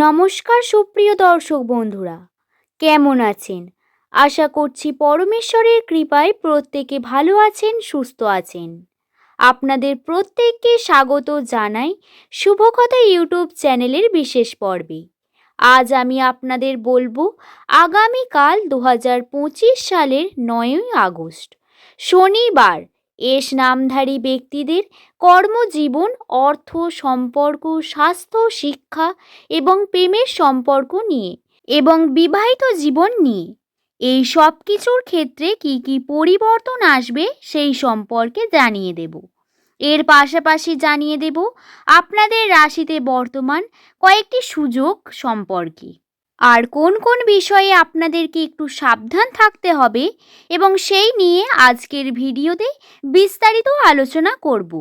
নমস্কার সুপ্রিয় দর্শক বন্ধুরা, কেমন আছেন? আশা করছি পরমেশ্বরের কৃপায় প্রত্যেকে ভালো আছেন, সুস্থ আছেন। আপনাদের প্রত্যেককে স্বাগত জানাই শুভকথা ইউটিউব চ্যানেলের বিশেষ পর্বে। আজ আমি আপনাদের বলব, আগামীকাল দু হাজার পঁচিশ সালের নয়ই আগস্ট, শনিবার এস নামধারী ব্যক্তিদের কর্মজীবন, অর্থ, সম্পর্ক, স্বাস্থ্য, শিক্ষা এবং প্রেমের সম্পর্ক নিয়ে এবং বিবাহিত জীবন নিয়ে। এই সব কিছুর ক্ষেত্রে কি কি পরিবর্তন আসবে সেই সম্পর্কে জানিয়ে দেব। এর পাশাপাশি জানিয়ে দেব, আপনাদের রাশিতে বর্তমান কয়েকটি সুযোগ সম্পর্কে। আর কোন কোন বিষয়ে আপনাদেরকে একটু সাবধান থাকতে হবে এবং সেই নিয়ে আজকের ভিডিওতে বিস্তারিত আলোচনা করব।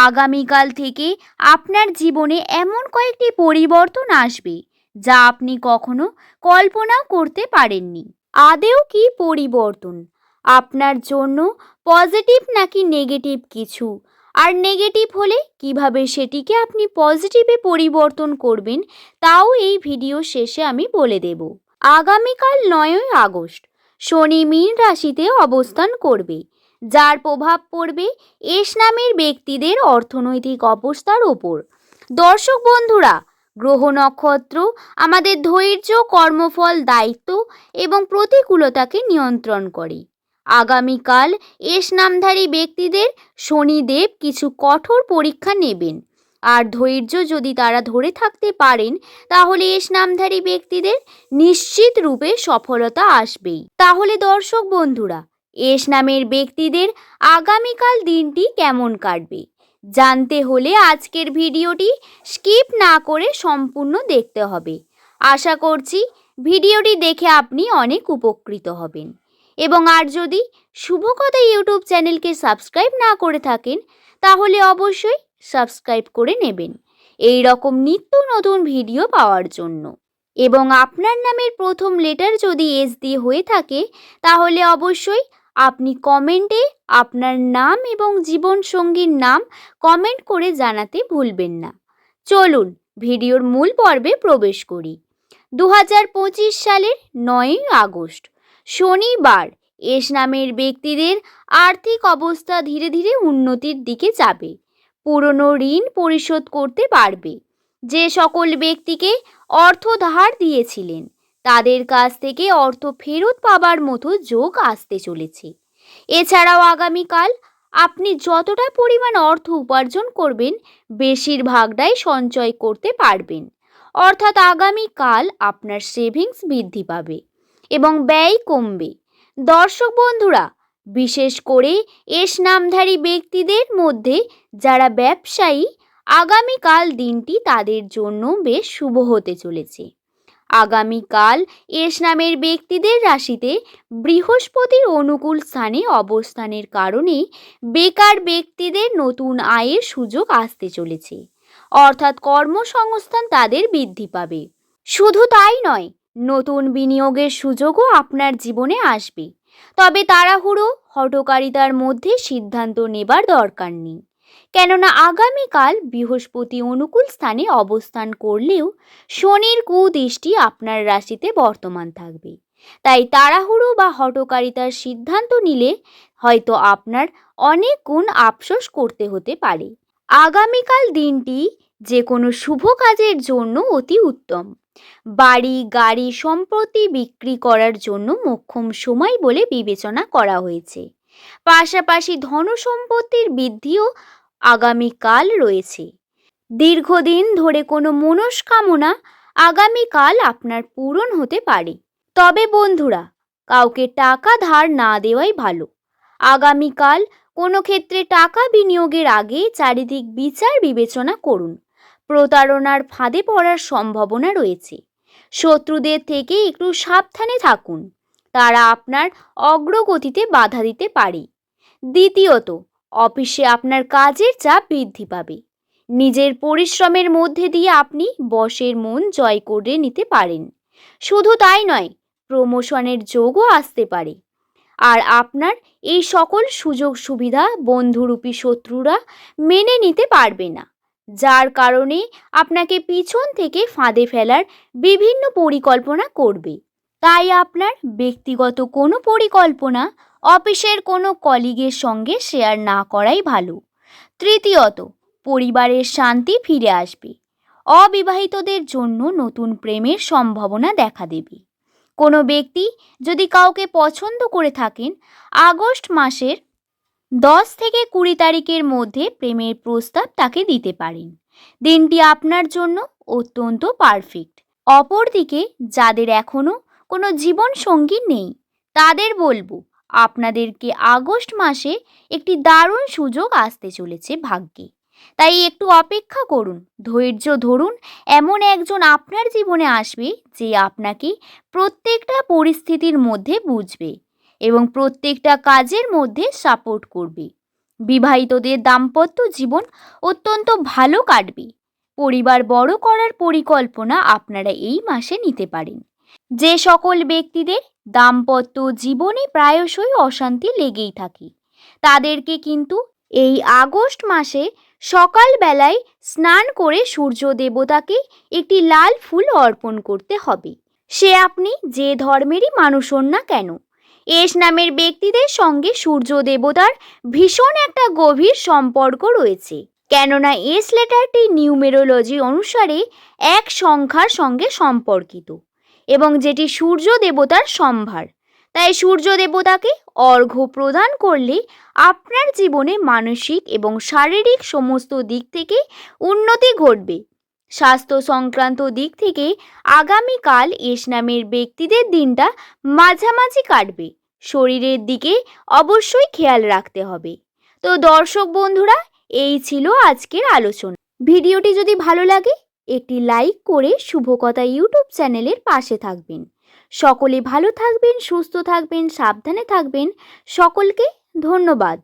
আগামীকাল থেকে আপনার জীবনে এমন কয়েকটি পরিবর্তন আসবে যা আপনি কখনো কল্পনাও করতে পারেননি। আদেও কি পরিবর্তন? আপনার জন্য পজিটিভ নাকি নেগেটিভ কিছু? আর নেগেটিভ হলে কীভাবে সেটিকে আপনি পজিটিভে পরিবর্তন করবেন, তাও এই ভিডিও শেষে আমি বলে দেব। আগামীকাল নয়ই আগস্ট, শনি মীন রাশিতে অবস্থান করবে, যার প্রভাব পড়বে এস নামের ব্যক্তিদের অর্থনৈতিক অবস্থার ওপর। দর্শক বন্ধুরা, গ্রহ নক্ষত্র আমাদের ধৈর্য, কর্মফল, দায়িত্ব এবং প্রতিকূলতাকে নিয়ন্ত্রণ করে। আগামীকাল এস নামধারী ব্যক্তিদের শনিদেব কিছু কঠোর পরীক্ষা নেবেন। আর ধৈর্য যদি তারা ধরে থাকতে পারেন, তাহলে এস নামধারী ব্যক্তিদের নিশ্চিত রূপে সফলতা আসবেই। তাহলে দর্শক বন্ধুরা, এস নামের ব্যক্তিদের আগামীকাল দিনটি কেমন কাটবে? জানতে হলে আজকের ভিডিওটি স্কিপ না করে সম্পূর্ণ দেখতে হবে। আশা করছি ভিডিওটি দেখে আপনি অনেক উপকৃত হবেন। এবং আর যদি শুভকথা ইউটিউব চ্যানেলকে সাবস্ক্রাইব না করে থাকেন, তাহলে অবশ্যই সাবস্ক্রাইব করে নেবেন। এই রকম নিত্য নতুন ভিডিও পাওয়ার জন্য। এবং আপনার নামের প্রথম লেটার যদি এস দিয়ে হয়ে থাকে, তাহলে অবশ্যই আপনি কমেন্টে আপনার নাম এবং জীবনসঙ্গীর নাম কমেন্ট করে জানাতে ভুলবেন না। চলুন ভিডিওর মূল পর্বে প্রবেশ করি। দু হাজার পঁচিশ সালের নয়ই আগস্ট, শনিবার এস নামের ব্যক্তিদের আর্থিক অবস্থা ধীরে ধীরে উন্নতির দিকে যাবে। পুরনো ঋণ পরিশোধ করতে পারবে। যে সকল ব্যক্তিকে অর্থ ধার দিয়েছিলেন, তাদের কাছ থেকে অর্থ ফেরত পাবার মতো যোগ আসতে চলেছে। এছাড়াও আগামীকাল আপনি যতটা পরিমাণ অর্থ উপার্জন করবেন, বেশিরভাগটাই সঞ্চয় করতে পারবেন। অর্থাৎ আগামীকাল আপনার সেভিংস বৃদ্ধি পাবে এবং ব্যয় কমবে। দর্শক বন্ধুরা, বিশেষ করে এস নামধারী ব্যক্তিদের মধ্যে যারা ব্যবসায়ী, আগামীকাল দিনটি তাদের জন্য বেশ শুভ হতে চলেছে। আগামীকাল এস নামের ব্যক্তিদের রাশিতে বৃহস্পতির অনুকূল স্থানে অবস্থানের কারণে বেকার ব্যক্তিদের নতুন আয়ের সুযোগ আসতে চলেছে। অর্থাৎ কর্মসংস্থান তাদের বৃদ্ধি পাবে। শুধু তাই নয় নতুন বিনিয়োগের সুযোগও আপনার জীবনে আসবে। তবে তাড়াহুড়ো হটকারিতার মধ্যে সিদ্ধান্ত নেবার দরকার নেই। কেননা আগামীকাল বৃহস্পতি অনুকূল স্থানে অবস্থান করলেও শনির কুদৃষ্টি আপনার রাশিতে বর্তমান থাকবে। তাই তাড়াহুড়ো বা হটকারিতার সিদ্ধান্ত নিলে হয়তো আপনার অনেক গুণ আফসোস করতে হতে পারে। আগামীকাল দিনটি যে কোনো শুভ কাজের জন্য অতি উত্তম। বাড়ি, গাড়ি সম্পত্তি বিক্রি করার জন্য মোক্ষম সময় বলে বিবেচনা করা হয়েছে। পাশাপাশি ধনসম্পত্তির বৃদ্ধিও আগামীকাল রয়েছে। দীর্ঘদিন ধরে কোনো মনস্কামনা আগামীকাল আপনার পূরণ হতে পারে। তবে বন্ধুরা, কাউকে টাকা ধার না দেওয়াই ভালো। আগামীকাল কোনো ক্ষেত্রে টাকা বিনিয়োগের আগে চারিদিক বিচার বিবেচনা করুন। প্রতারণার ফাঁদে পড়ার সম্ভাবনা রয়েছে। শত্রুদের থেকে একটু সাবধানে থাকুন। তারা আপনার অগ্রগতিতে বাধা দিতে পারে। দ্বিতীয়ত, অফিসে আপনার কাজের চাপ বৃদ্ধি পাবে। নিজের পরিশ্রমের মধ্যে দিয়ে আপনি বসের মন জয় করে নিতে পারেন। শুধু তাই নয়, প্রমোশনের যোগও আসতে পারে। আর আপনার এই সকল সুযোগ সুবিধা বন্ধুরূপী শত্রুরা মেনে নিতে পারবে না। যার কারণে আপনাকে পিছন থেকে ফাঁদে ফেলার বিভিন্ন পরিকল্পনা করবে। তাই আপনার ব্যক্তিগত কোনো পরিকল্পনা অফিসের কোনো কলিগের সঙ্গে শেয়ার না করাই ভালো। তৃতীয়ত, পরিবারের শান্তি ফিরে আসবে। অবিবাহিতদের জন্য নতুন প্রেমের সম্ভাবনা দেখা দেবে। কোনো ব্যক্তি যদি কাউকে পছন্দ করে থাকেন, আগস্ট মাসের দশ থেকে কুড়ি তারিখের মধ্যে প্রেমের প্রস্তাব তাকে দিতে পারেন। দিনটি আপনার জন্য অত্যন্ত পারফেক্ট অপরদিকে, যাদের এখনও কোনো জীবন সঙ্গী নেই, তাদের বলব, আপনাদেরকে আগস্ট মাসে একটি দারুণ সুযোগ আসতে চলেছে ভাগ্যে। তাই একটু অপেক্ষা করুন, ধৈর্য ধরুন, এমন একজন আপনার জীবনে আসবে যে আপনাকে প্রত্যেকটা পরিস্থিতির মধ্যে বুঝবে। এবং প্রত্যেকটা কাজের মধ্যে সাপোর্ট করবে। বিবাহিতদের দাম্পত্য জীবন অত্যন্ত ভালো কাটবে। পরিবার বড় করার পরিকল্পনা আপনারা এই মাসে নিতে পারেন। যে সকল ব্যক্তিদের দাম্পত্য জীবনে প্রায়শই অশান্তি লেগেই থাকে, তাদেরকে কিন্তু এই আগস্ট মাসে সকালবেলায় স্নান করে সূর্য দেবতাকে একটি লাল ফুল অর্পণ করতে হবে। সে আপনি যে ধর্মেরই মানুষ হন না কেন এস নামের ব্যক্তিদের সঙ্গে সূর্য দেবতার ভীষণ একটা গভীর সম্পর্ক রয়েছে। কেননা এস লেটারটি নিউমেরোলজি অনুসারে এক সংখ্যার সঙ্গে সম্পর্কিত এবং যেটি সূর্য দেবতার সম্ভার। তাই সূর্য দেবতাকে অর্ঘ্য প্রদান করলে আপনার জীবনে মানসিক এবং শারীরিক সমস্ত দিক থেকে উন্নতি ঘটবে। স্বাস্থ্য সংক্রান্ত দিক থেকে আগামীকাল এস নামের ব্যক্তিদের দিনটা মাঝামাঝি কাটবে। শরীরের দিকে অবশ্যই খেয়াল রাখতে হবে। তো দর্শক বন্ধুরা, এই ছিল আজকের আলোচনা। ভিডিওটি যদি ভালো লাগে, একটি লাইক করে শুভকথা ইউটিউব চ্যানেলের পাশে থাকবেন। সকলে ভালো থাকবেন, সুস্থ থাকবেন, সাবধানে থাকবেন। সকলকে ধন্যবাদ।